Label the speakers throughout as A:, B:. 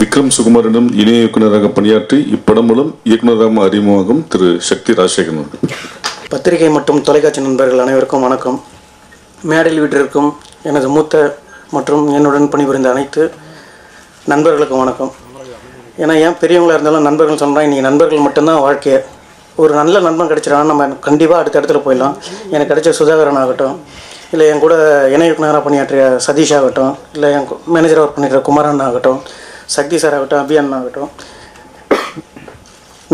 A: விக்ரம் சுகுமாரிடம் இணை இயக்குநராக பணியாற்றி இப்படம் மூலம் இயக்குநராக அறிமுகமாகும் திரு சக்தி ராஜசேகரன்
B: பத்திரிகை மற்றும் தொலைக்காட்சி நண்பர்கள் அனைவருக்கும் வணக்கம். மேடையில் வீட்டிற்கும் எனது மூத்த மற்றும் என்னுடன் பணிபுரிந்த அனைத்து நண்பர்களுக்கும் வணக்கம். ஏன்னா ஏன் பெரியவங்களாக இருந்தாலும் நண்பர்கள் சொல்கிறாங்க இன்றைக்கி நண்பர்கள் மட்டும்தான் வாழ்க்கையை ஒரு நல்ல நண்பன் கிடைச்சிட்டாங்கன்னா நம்ம கண்டிப்பாக அடுத்த இடத்துல போயிடலாம். எனக்கு கிடைச்ச சுதாகரன் ஆகட்டும் இல்லை என் கூட இணை பணியாற்றிய சதீஷ் ஆகட்டும் இல்லை என் மேனேஜராக ஒர்க் பண்ணிக்கிற குமாரன் ஆகட்டும் சக்தி சார் ஆகட்டும் அபியான் ஆகட்டும்.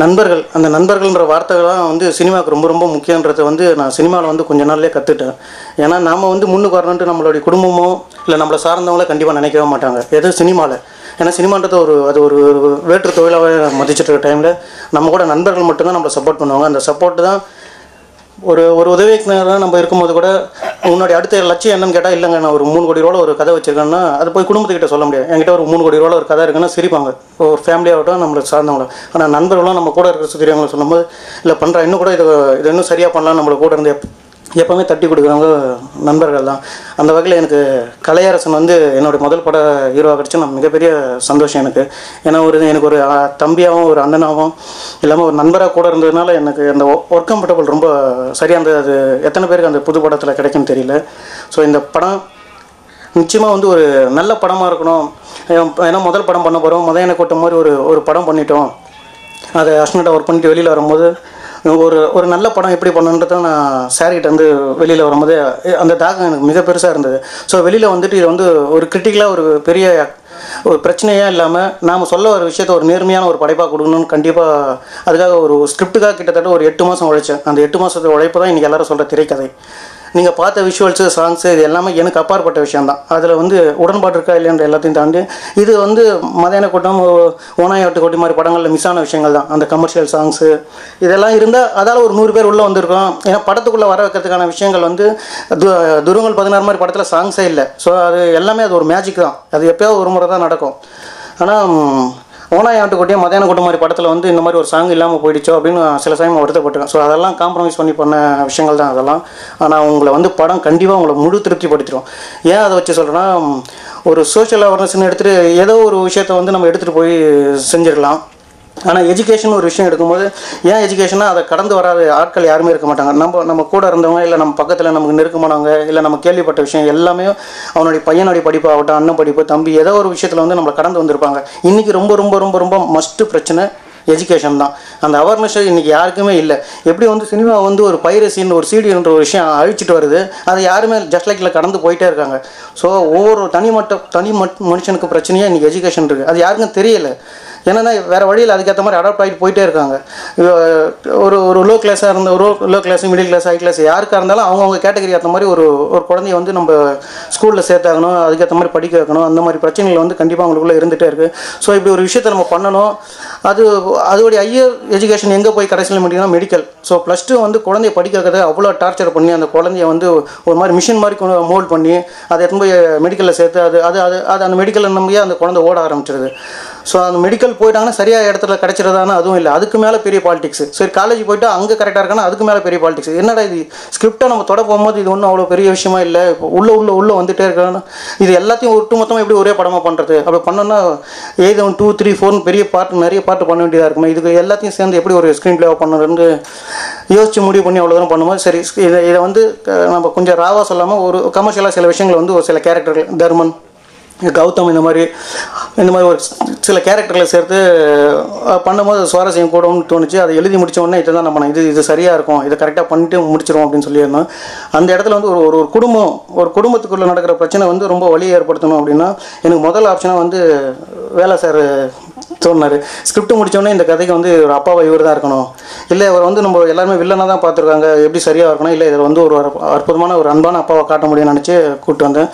B: நண்பர்கள் அந்த நண்பர்கள்ன்ற வார்த்தைகள்லாம் வந்து சினிமாவுக்கு ரொம்ப ரொம்ப முக்கியன்றதை வந்து நான் சினிமாவில் வந்து கொஞ்ச நாள்லேயே கற்றுட்டேன் ஏன்னா நாம் வந்து முன்னுக்கு வரணுன்ட்டு நம்மளுடைய குடும்பமோ இல்லை நம்மளை சார்ந்தவங்கள கண்டிப்பாக நினைக்கவே மாட்டாங்க. எதுவும் சினிமாவில் ஏன்னா சினிமான்றது ஒரு அது ஒரு ஒரு வேற்று தொழிலாகவே மதிச்சிட்டு இருக்க டைமில் நம்ம கூட நண்பர்கள் மட்டும்தான் நம்மளை சப்போர்ட் பண்ணுவாங்க. அந்த சப்போர்ட் தான் ஒரு ஒரு உதவிக்குனராக நம்ம இருக்கும்போது கூட உன்னுடைய அடுத்த லட்சியம் என்னன்னு கேட்டால் இல்லைங்க நான் ஒரு மூணு கோடி ரூபாவில் ஒரு கதை வச்சிருக்கேன்னா அது போய் குடும்பத்துக்கிட்ட சொல்ல முடியாது. என்கிட்ட ஒரு மூணு கோடி ரூபா ஒரு கதை இருக்குன்னா சிரிப்பாங்க. ஒரு ஃபேமிலியாகட்டும் நம்மளை சார்ந்தவங்கள ஆனால் நண்பர்களும் நம்ம கூட இருக்கிற சுத்திரியவங்களை சொல்லும்போது இல்லை பண்ணுறா இன்னும் கூட இது இது இன்னும் சரியாக பண்ணலாம் நம்மளை கூட இருந்து எப்போவுமே தட்டி கொடுக்குறவங்க நண்பர்கள் தான். அந்த வகையில் எனக்கு கலையரசன் வந்து என்னுடைய முதல் பட ஹீரோவாக கிடச்சி நான் மிகப்பெரிய சந்தோஷம் எனக்கு. ஏன்னா ஒரு எனக்கு ஒரு தம்பியாகவும் ஒரு அண்ணனாகவும் இல்லாமல் ஒரு நண்பராக கூட இருந்ததுனால எனக்கு அந்த ஒர்க் கம்ஃபர்டபுள் ரொம்ப சரியாக அந்த அது எத்தனை பேருக்கு அந்த புது படத்தில் கிடைக்குன்னு தெரியல. ஸோ இந்த படம் நிச்சயமாக வந்து ஒரு நல்ல படமாக இருக்கணும். ஏன்னா முதல் படம் பண்ண போகிறோம் முதல் எனக்கு மாதிரி ஒரு ஒரு படம் பண்ணிட்டோம். அதை அஸ்னட்டாக ஒர்க் பண்ணிட்டு வெளியில் வரும்போது ஒரு ஒரு நல்ல படம் எப்படி பண்ணணுன்றத நான் சார்கிட்ட வந்து வெளியில் வரும்போது அந்த தாக்கம் எனக்கு மிக பெருசாக இருந்தது. ஸோ வெளியில் வந்துட்டு இது வந்து ஒரு கிரிட்டிக்கலாக ஒரு பெரிய ஒரு பிரச்சனையே இல்லாமல் நாம் சொல்ல ஒரு விஷயத்த ஒரு நேர்மையான ஒரு படைப்பாக கொடுக்கணும்னு கண்டிப்பாக அதுக்காக ஒரு ஸ்கிரிப்டுக்காக கிட்டத்தட்ட ஒரு எட்டு மாதம் உழைச்சேன். அந்த எட்டு மாதத்து உழைப்பு தான் இன்றைக்கி எல்லாரும் சொல்கிற திரைக்கதை. நீங்கள் பார்த்த விஷுவல்ஸு சாங்ஸு இது எல்லாமே எனக்கு அப்பாற்பட்ட விஷயம் தான் அதில் வந்து உடன்பாடு இருக்கா இல்லைன்ற எல்லாத்தையும் தாண்டி இது வந்து மதியான கூட்டம் ஓனாயாட்டு கொட்டி மாதிரி படங்களில் மிஸ் ஆன விஷயங்கள் தான் அந்த கமர்ஷியல் சாங்ஸு இதெல்லாம் இருந்தால் அதால் ஒரு நூறு பேர் உள்ளே வந்திருக்கோம். ஏன்னா படத்துக்குள்ளே வர வைக்கிறதுக்கான விஷயங்கள் வந்து து துருவங்கள் பதினாறு மாதிரி படத்தில் சாங்ஸே இல்லை. ஸோ அது எல்லாமே அது ஒரு மேஜிக் தான். அது எப்போயாவது ஒரு முறை தான் நடக்கும். ஆனால் ஓனாயாட்டு கூட்டியும் மதியான கூட்டம் மாதிரி படத்தில் வந்து இந்த மாதிரி ஒரு சாங் இல்லாமல் போயிடுச்சோ அப்படின்னு சில சமயம் வருத்தப்பட்டிருக்கேன் ஸோ அதெல்லாம் காம்ப்ரமைஸ் பண்ணி பண்ண விஷயங்கள் தான் அதெல்லாம். ஆனால் உங்களை வந்து படம் கண்டிப்பாக உங்களை முழு திருப்திப்படுத்திடும் ஏன் அதை வச்சு சொல்கிறேன்னா ஒரு சோஷியல் அவேர்னஸ்னு எடுத்துகிட்டு ஏதோ ஒரு விஷயத்தை வந்து நம்ம எடுத்துகிட்டு போய் செஞ்சிடலாம். ஆனால் எஜுகேஷன் ஒரு விஷயம் எடுக்கும்போது ஏன் எஜுகேஷனா அதை கடந்து வராத ஆட்கள் யாருமே இருக்க மாட்டாங்க. நம்ம நம்ம கூட இருந்தவங்க இல்லை நம்ம பக்கத்தில் நமக்கு நெருக்கமானவங்க இல்லை நம்ம கேள்விப்பட்ட விஷயம் எல்லாமே அவனுடைய பையனுடைய படிப்பு ஆகட்டும் அண்ணன் படிப்பு தம்பி ஏதோ ஒரு விஷயத்தில் வந்து நம்மளை கடந்து வந்திருப்பாங்க. இன்றைக்கி ரொம்ப ரொம்ப ரொம்ப ரொம்ப மஸ்ட்டு பிரச்சனை எஜுகேஷன் தான். அந்த அவேர்னஸ் இன்றைக்கி யாருக்குமே இல்லை. எப்படி வந்து சினிமா வந்து ஒரு பைரசின்னு ஒரு சீடின்ற ஒரு விஷயம் அழிச்சிட்டு வருது அதை யாருமே ஜஸ்ட் லைக்கில் கடந்து போயிட்டே இருக்காங்க. ஸோ ஒவ்வொரு தனி தனிமட்ட தனி மட் மனுஷனுக்கு பிரச்சனையாக இன்றைக்கி எஜுகேஷன் இருக்குது அது யாருக்கும் தெரியலை. என்னென்னா வேறு வழியில் அதுக்கேற்ற மாதிரி அடாப்ட் ஆகிட்டு போயிட்டே இருக்காங்க. ஒரு ஒரு லோ கிளாஸாக இருந்த ஒரு low class middle class high class யாருக்காக இருந்தாலும் அவங்கவுங்க கேட்டகரி ஏற்ற மாதிரி ஒரு ஒரு குழந்தைய வந்து நம்ம ஸ்கூலில் சேர்த்தாகணும் அதுக்கேற்ற மாதிரி படிக்க வைக்கணும் அந்த மாதிரி பிரச்சனைகள் வந்து கண்டிப்பாக அவங்களுக்குள்ளே இருந்துகிட்டே இருக்குது ஸோ இப்படி ஒரு விஷயத்தை நம்ம பண்ணணும். அது அதோடைய ஹையர் எஜுகேஷன் எங்கே போய் கடைசியில் முடியும்னா மெடிக்கல் ஸோ ப்ளஸ் டூ வந்து குழந்தைய படிக்க வைக்கிறத அவ்வளோ டார்ச்சர் பண்ணி அந்த குழந்தைய வந்து ஒரு மாதிரி மிஷின் மாதிரி மோல்ட் பண்ணி அதை எடுத்துன்னு போய் மெடிக்கலில் சேர்த்து அது அது அது அது அந்த மெடிக்கலில் நம்பியே அந்த குழந்தை ஓட ஆரம்பிச்சிருது? ஸோ அந்த மெடிக்கல் போயிட்டாங்கன்னா சரியாக இடத்துல கிடைச்சிருதானா அதுவும் இல்லை. அதுக்கு மேலே பெரிய பாலிடிக்ஸ் சரி காலேஜ் போயிட்டு அங்கே கரெக்டாக இருக்கானா? அதுக்கு மேலே பெரிய பாலிடிக்ஸ் என்னடா இது? ஸ்கிரிப்டை நம்ம தொட போகும்போது இது ஒன்றும் அவ்வளோ பெரிய விஷயமா இல்லை? இப்போ உள்ள உள்ள உள்ள வந்துட்டே இருக்கானா இது எல்லாத்தையும் ஒட்டு மொத்தமாக எப்படி ஒரே படமாக பண்ணுறது அப்படி பண்ணோன்னா ஏதோ டூ த்ரீ ஃபோர்னு பெரிய பார்ட் நிறைய பார்ட் பண்ண வேண்டியதாக இருக்குமே. இதுக்கு எல்லாத்தையும் சேர்ந்து எப்படி ஒரு ஸ்க்ரீன் பிளேவாக பண்ணுறதுன்னு யோசிச்சு முடிவு பண்ணி அவ்வளோ தூரம் பண்ணும்போது சரி இதை இதை வந்து க- நம்ம கொஞ்சம் ராவாக சொல்லாமல் ஒரு கமர்ஷியலாக சில விஷயங்கள் வந்து ஒரு சில கேரக்டர்கள் தர்மன் கௌதம் இந்த மாதிரி இந்த மாதிரி ஒரு சில கேரக்டர்களை சேர்த்து பண்ணும்போது சுவாரஸ்யம் கூடும்னு தோணுச்சு. அதை எழுதி முடித்தோடனே இதை தான் நம்ம இது இது சரியாக இருக்கும். இதை கரெக்டாக பண்ணிட்டு முடிச்சிருவோம் அப்படின்னு சொல்லியிருந்தோம். அந்த இடத்துல வந்து ஒரு ஒரு ஒரு குடும்பம் ஒரு குடும்பத்துக்குள்ளே நடக்கிற பிரச்சனை வந்து ரொம்ப வழியை ஏற்படுத்தணும் அப்படின்னா எனக்கு முதல் ஆப்ஷனாக வந்து வேலை சார் தோணுனார். ஸ்கிரிப்ட் முடித்தோடனே இந்த கதைக்கு வந்து ஒரு அப்பாவை இவர் தான் இருக்கணும். இல்லை இவர் வந்து நம்ம எல்லாருமே வில்லனாக தான் பார்த்துருக்காங்க. எப்படி சரியாக இருக்கணும்? இல்லை இதில் வந்து ஒரு அற்புதமான ஒரு அன்பான அப்பாவை காட்ட முடியும்னு நினச்சி கூப்பிட்டு வந்தேன்.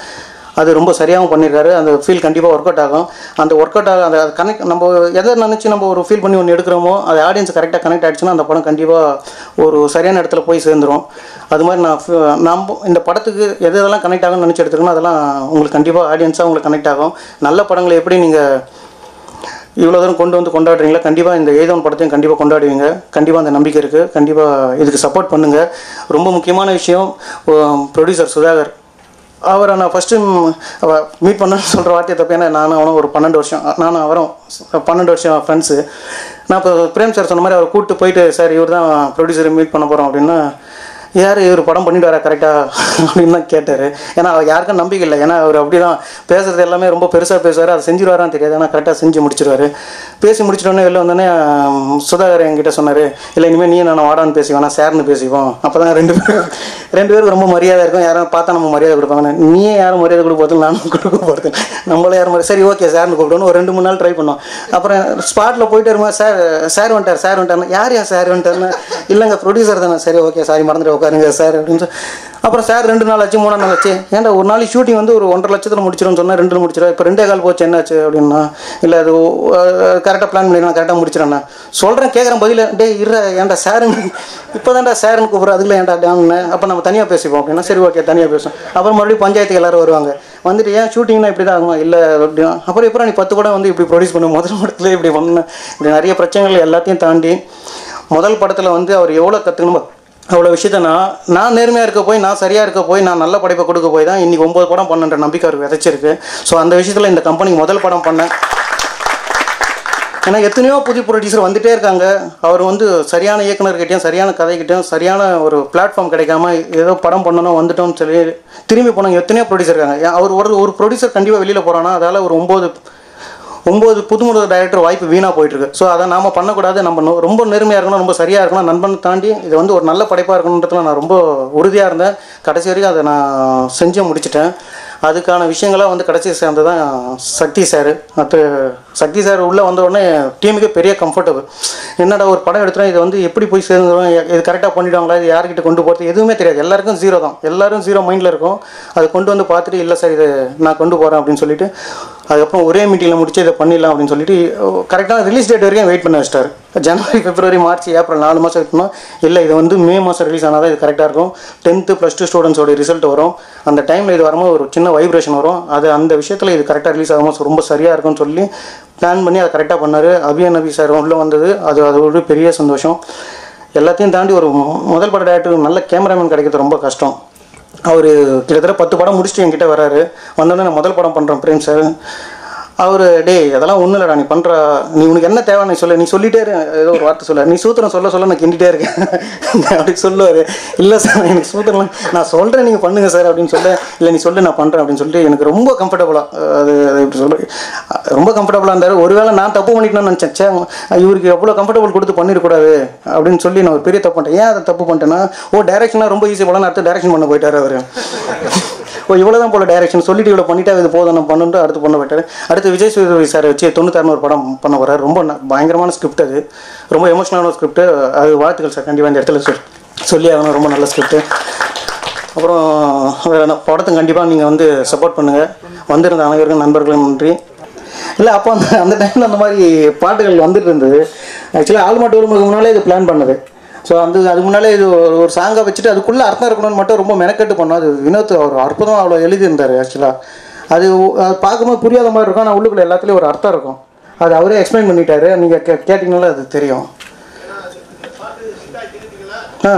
B: அது ரொம்ப சரியாகவும் பண்ணியிருக்காரு அந்த ஃபீல் கண்டிப்பாக ஒர்க் அவுட் ஆகும். அந்த ஒர்க் அவுட் ஆக அந்த கனெக்ட் நம்ம எதை நினச்சி நம்ம ஒரு ஃபீல் பண்ணி ஒன்று எடுக்கிறோமோ அது ஆடியன்ஸ் கரெக்டாக கனெக்ட் ஆகிடுச்சுன்னா அந்த படம் கண்டிப்பாக ஒரு சரியான இடத்துல போய் சேர்ந்துரும். அது மாதிரி நான் நம்ம இந்த படத்துக்கு எது எதெல்லாம் கனெக்ட் ஆகும்னு நினச்சி எடுத்துக்கணும் அதெல்லாம் உங்களுக்கு கண்டிப்பாக ஆடியன்ஸாக உங்களுக்கு கனெக்ட் ஆகும். நல்ல படங்களை எப்படி நீங்கள் இவ்வளோ தூரம் கொண்டு வந்து கொண்டாடுறீங்களா கண்டிப்பாக இந்த ஏதோன் படத்தையும் கண்டிப்பாக கொண்டாடுவீங்க. கண்டிப்பாக அந்த நம்பிக்கை இருக்குது கண்டிப்பாக இதுக்கு சப்போர்ட் பண்ணுங்கள் ரொம்ப முக்கியமான விஷயம் ப்ரொடியூசர் சுதாகர். அவரை நான் ஃபஸ்ட்டு மீட் பண்ணேன்னு சொல்கிற வார்த்தையை தப்பு. ஏன்னா நானும் அவனும் ஒரு பன்னெண்டு வருஷம் நானும் அவரும் பன்னெண்டு வருஷம் ஃப்ரெண்ட்ஸு நான் இப்போ பிரேம் சார் சொன்ன மாதிரி அவர் கூப்பிட்டு போயிட்டு சார் இவர் தான் ப்ரொடியூசரை மீட் பண்ண போகிறோம் அப்படின்னா யார் இவர் படம் பண்ணிட்டு வரா கரெக்டாக அப்படின்னு தான் கேட்டார். ஏன்னா அவர் யாருக்கும் நம்பிக்கை இல்லை. ஏன்னா அவர் அப்படி தான் பேசுகிறது எல்லாமே ரொம்ப பெருசாக பேசுவார். அதை செஞ்சுருவாரான்னு தெரியாது. ஆனால் கரெக்டாக செஞ்சு முடிச்சிருவார். பேசி முடிச்சிட்டோன்னே வெளில வந்தோடனே சுதாகர் என்கிட்ட சொன்னார் இல்லை இனிமேல் நீ நான் வாடான்னு பேசி நான் சேர்னு பேசிப்போம் அப்போ தான் ரெண்டு பேரும் ரெண்டு பேருக்கு ரொம்ப மரியாதை இருக்கும். யாரும் பார்த்தா நம்ம மரியாதை கொடுப்பாங்க. நீயே யாரும் மரியாதை கொடுக்க போகிறது நானும் கொடுக்க போகிறது நம்மளே யாரும் சரி ஓகே சார்னு கூப்பிடணும் ஒரு ரெண்டு மூணு நாள் ட்ரை பண்ணோம். அப்புறம் ஸ்பாட்டில் போயிட்டு வருமா சார் சார் வந்துட்டார் சார் வந்துட்டார் யார் யார் சார் வந்துட்டாருன்னு? இல்லைங்க ப்ரொடியூசர் தானே. சரி ஓகே சாரி மறந்துட்டு உட்காருங்க சார் அப்படின்னு சொல்லி அப்புறம் சார் ரெண்டு நாள் ஆச்சு மூணாம் நாள் ஆச்சு. ஏன்டா ஒரு நாளைக்கு ஷூட்டிங் வந்து ஒரு ஒன்றரை லட்சத்தில் முடிச்சிடும் சொன்னால் ரெண்டு முடிச்சிடும் இப்போ ரெண்டே கால் போச்சு என்னாச்சு அப்படின்னா? இல்லை அது கரெக்டாக பிளான் பண்ணி நான் கரெக்டாக முடிச்சிடறேண்ணா சொல்கிறேன் கேட்குறேன் பதில். டேய் இருற ஏன்டா சாருன்னு இப்போ தான்டா சாருன்னு கூப்பிட்ற அதுக்குள்ள ஏன்டா டேம்னு அப்போ நம்ம தனியாக பேசிப்போம் அப்படின்னா சரி ஓகே தனியாக பேசுவோம். அப்புறம் மறுபடியும் பஞ்சாயத்துக்கு எல்லாரும் வருவாங்க. வந்துட்டு ஏன் ஷூட்டிங்னா இப்படி தான் ஆகும்? இல்லை அப்படின்னா அப்புறம் எப்பறம் நீ பத்து படம் வந்து இப்படி ப்ரொடியூஸ் பண்ணு? முதல் படத்தில் இப்படி பண்ண? இப்படி நிறைய பிரச்சனைகள் எல்லாத்தையும் தாண்டி முதல் படத்தில் வந்து அவர் எவ்வளோ கற்றுக்கணுமோ அவ்வளோ விஷயத்த நான் நான் நேர்மையாக இருக்க போய் நான் சரியாக இருக்க போய் நான் நல்ல படைப்பை கொடுக்க போய் தான் இன்றைக்கி ஒம்பது படம் பண்ணுன்ற நம்பிக்கை அவர் விதைச்சிருக்கு. ஸோ அந்த விஷயத்தில் இந்த கம்பெனிக்கு முதல் படம் பண்ணேன். ஏன்னா எத்தனையோ புதிய ப்ரொடியூசர் வந்துகிட்டே இருக்காங்க. அவர் வந்து சரியான இயக்குனர்கிட்டையும் சரியான கதைகிட்டையும் சரியான ஒரு பிளாட்ஃபார்ம் கிடைக்காம ஏதோ படம் பண்ணணும் வந்துட்டோம்னு சொல்லி திரும்பி போனவங்க எத்தனையோ ப்ரொடியூசர் இருக்காங்க. அவர் ஒரு ஒரு ப்ரொடியூசர் கண்டிப்பாக வெளியில் போகிறான்னா அதால் ஒரு ஒம்பது ஒம்பது புதுமுக டைரக்டர் வாய்ப்பு வீணாக போயிட்டுருக்கு. ஸோ அதை நாம் பண்ணக்கூடாது. நம்ம ரொம்ப நேர்மையாக இருக்கணும் ரொம்ப சரியாக இருக்கணும். நண்பனை தாண்டி இது வந்து ஒரு நல்ல படைப்பாக இருக்கணுன்றதுல நான் ரொம்ப உறுதியாக இருந்தேன். கடைசி வரைக்கும் அதை நான் செஞ்சு முடிச்சிட்டேன். அதுக்கான விஷயங்களாக வந்து கடைசி சேர்ந்து தான் சக்தி சார் மற்ற சக்தி சார் உள்ளே வந்த உடனே டீமுக்கு பெரிய கம்ஃபர்டபுள் என்னடா ஒரு படம் எடுத்துகிறோம் இது வந்து எப்படி போய் சேர்ந்துடும் இது கரெக்டாக பண்ணிவிடுவாங்களா இது யார்கிட்ட கொண்டு போகிறது எதுவுமே தெரியாது. எல்லாருக்கும் ஜீரோ தான். எல்லோரும் ஜீரோ மைண்டில் இருக்கும். அதை கொண்டு வந்து பார்த்துட்டு இல்லை சார் இது நான் கொண்டு போகிறேன் அப்படின்னு சொல்லிட்டு அதுக்கப்புறம் ஒரே மீட்டிங்கில் முடிச்சு இதை பண்ணிடலாம் அப்படின்னு சொல்லிட்டு கரெக்டாக ரிலீஸ் டேட் வரைக்கும் வெயிட் பண்ண வச்சிட்டாரு. ஜனவரி பிப்ரவரி மார்ச் ஏப்ரல் நாலு மாதம் வெயிட் இல்லை இது வந்து மே மாதம் ரிலீஸ் ஆனால் தான் இது கரெக்டாக இருக்கும். டென்த்து ப்ளஸ் டூ ஸ்டூடெண்ட்ஸோட ரிசல்ட் வரும். அந்த டைமில் இது வரும்போது ஒரு சின்ன வைப்ரேஷன் வரும். அது அந்த விஷயத்தில் இது கரெக்டாக ரிலீஸ் ஆகும்போது ரொம்ப சரியாக இருக்கும்னு சொல்லி பிளான் பண்ணி அதை கரெக்டாக பண்ணார். அபியா நபி சார் உள்ளே வந்தது. அது அது ஒரு பெரிய சந்தோஷம். எல்லாத்தையும் தாண்டி ஒரு முதல் பட டேரக்டருக்கு நல்ல கேமராமேன் கிடைக்கிறது ரொம்ப கஷ்டம். அவர் கிட்டத்தட்ட பத்து படம் முடிச்சுட்டு என்கிட்ட வராரு. வந்தோடனே நான் முதல் படம் பண்ணுறேன் பிரேம் சார். அவர் டேய் அதெல்லாம் ஒன்றும் இல்லைடா நீ பண்ணுற நீ உனக்கு என்ன தேவை நீ சொல்ல. நீ சொல்லிட்டே இரு ஏதோ ஒரு வார்த்தை சொல்ல. நீ சூத்திரம் சொல்ல சொல்ல நான் கிண்டிட்டே இருக்கேன். அப்படி சொல்லுவார். இல்லை சார் எனக்கு சூத்திரம்லாம் நான் சொல்கிறேன் நீங்கள் பண்ணுங்கள் சார் அப்படின்னு சொல்ல. இல்லை நீ சொல்லு நான் பண்ணுறேன் அப்படின்னு சொல்லிட்டு எனக்கு ரொம்ப கம்ஃபர்டபுளாக அது இப்படி சொல்ல ரொம்ப கம்ஃபர்டபுளாக இருந்தார். ஒருவேளை நான் தப்பு பண்ணிட்டேன்னு நினச்சேன். இவருக்கு எவ்வளோ கம்ஃபர்டபுள் கொடுத்து பண்ணிடக்கூடாது அப்படின்னு சொல்லி நான் ஒரு பெரிய தப்பு பண்ணிட்டேன். ஏன் அதை தப்பு பண்ணிட்டேன்னா? ஓ டேரெக்ஷனாக ரொம்ப ஈஸி போல அடுத்து டேரெக்ஷன் பண்ண போயிட்டார் அவர். ஓ இவ்வளோ தான் போல டைரக்ஷன் சொல்லிட்டு இவ்வளோ பண்ணிட்டா இது போதும் நம்ம பண்ணுட்டு அடுத்து பண்ண விட்டேன் அடுத்து விஜய் சேதுபதி சார் வச்சு தொண்ணூத்தாறு ஒரு படம் பண்ண வர ரொம்ப பயங்கரமான ஸ்கிரிப்ட் அது. ரொம்ப எமோஷனலான ஸ்கிரிப்ட் அது வாழ்த்துக்கள் சார் கண்டிப்பாக இந்த இடத்துல சொல் சொல்லி ஆகணும். ரொம்ப நல்ல ஸ்கிரிப்ட் அப்புறம் வேற படத்தை கண்டிப்பாக நீங்கள் வந்து சப்போர்ட் பண்ணுங்கள் வந்திருந்த அனைவருக்கும் நண்பர்களும் நன்றி. இல்லை அப்போ அந்த அந்த டைமில் அந்த மாதிரி பாட்டுகள் வந்துட்டு இருந்தது. ஆக்சுவலாக ஆல்மாட்டு வருமுக்கு முன்னாலே இது பிளான் பண்ணது. ஸோ அந்த அதுக்கு முன்னாலே இது ஒரு சாங்கை வச்சுட்டு அதுக்குள்ளே அர்த்தம் இருக்கணும்னு மட்டும் ரொம்ப மெனக்கெட்டு பண்ணோம் அது வினோத் அவர் அற்புதம் அவ்வளோ எழுதியிருந்தார் ஆக்சுவலாக அது அது பார்க்கும்போது புரியாத மாதிரி இருக்கும் ஆனால் உள்ளுக்குள்ள எல்லாத்துலேயும் ஒரு அர்த்தம் இருக்கும். அது அவரே எக்ஸ்பிளைன் பண்ணிட்டாரு. நீங்கள் கே கேட்டிங்கனால அது தெரியும். ஆ.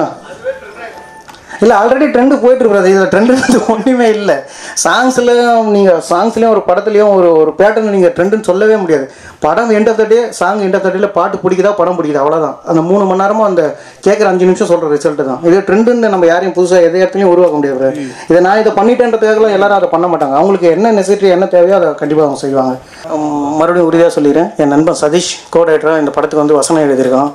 B: இல்லை ஆல்ரெடி ட்ரெண்டு போயிட்டு இருக்கிறது இதில் ட்ரெண்டு ஒன்றுமே இல்லை. சாங்ஸ்லையும் நீங்கள் சாங்ஸ்லேயும் ஒரு படத்துலையும் ஒரு ஒரு பேட்டர்ன் நீங்கள் ட்ரெண்டுன்னு சொல்லவே முடியாது. படம் end of the day song end of the டேல பாட்டு பிடிக்குதா படம் பிடிக்குதா? அவ்வளோதான் அந்த மூணு மணி நேரமும் அந்த கேட்குற அஞ்சு நிமிஷம் சொல்கிற ரிசல்ட் தான். இது ட்ரெண்டுன்னு நம்ம யாரையும் புதுசாக எந்த இடத்துலையும் உருவாக்க முடியாது இதை நான் இதை பண்ணிட்டேன்றதுக்காகலாம் எல்லாரும் அதை பண்ண மாட்டாங்க. அவங்களுக்கு என்ன நெசசிட்டி என்ன தேவையோ அதை கண்டிப்பாக அவங்க செய்வாங்க. மறுபடியும் உறுதியாக சொல்லிடுறேன். என் நண்பன் சதீஷ் கோடைட்டராக இந்த படத்துக்கு வந்து வசனம் எழுதியிருக்கான்.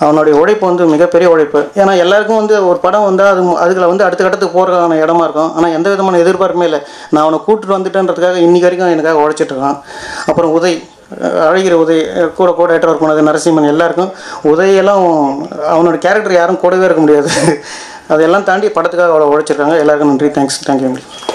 B: அவனுடைய உழைப்பு வந்து மிகப்பெரிய உழைப்பு. ஏன்னா எல்லாருக்கும் வந்து ஒரு படம் வந்தால் அது அதுக்குள்ள வந்து அடுத்த கட்டத்துக்கு போகிறதுக்கான இடமா இருக்கும். ஆனால் எந்த விதமான எதிர்பார்ப்புமே இல்லை. நான் அவனை கூப்பிட்டு வந்துட்டேன்றதுக்காக இன்றைக்கி வரைக்கும் எனக்காக உழைச்சிட்டு இருக்கான். அப்புறம் உதய் அழகிற உதய் கூட கூட ஏற்ற ஒர்க் பண்ணது நரசிம்மன் எல்லாருக்கும் உதயெல்லாம் அவனோட கேரக்டர் யாரும் கூடவே இருக்க முடியாது. அதெல்லாம் தாண்டி படத்துக்காக அவ்வளோ உழைச்சிருக்காங்க. எல்லாருக்கும் நன்றி. தேங்க்ஸ். Thank you.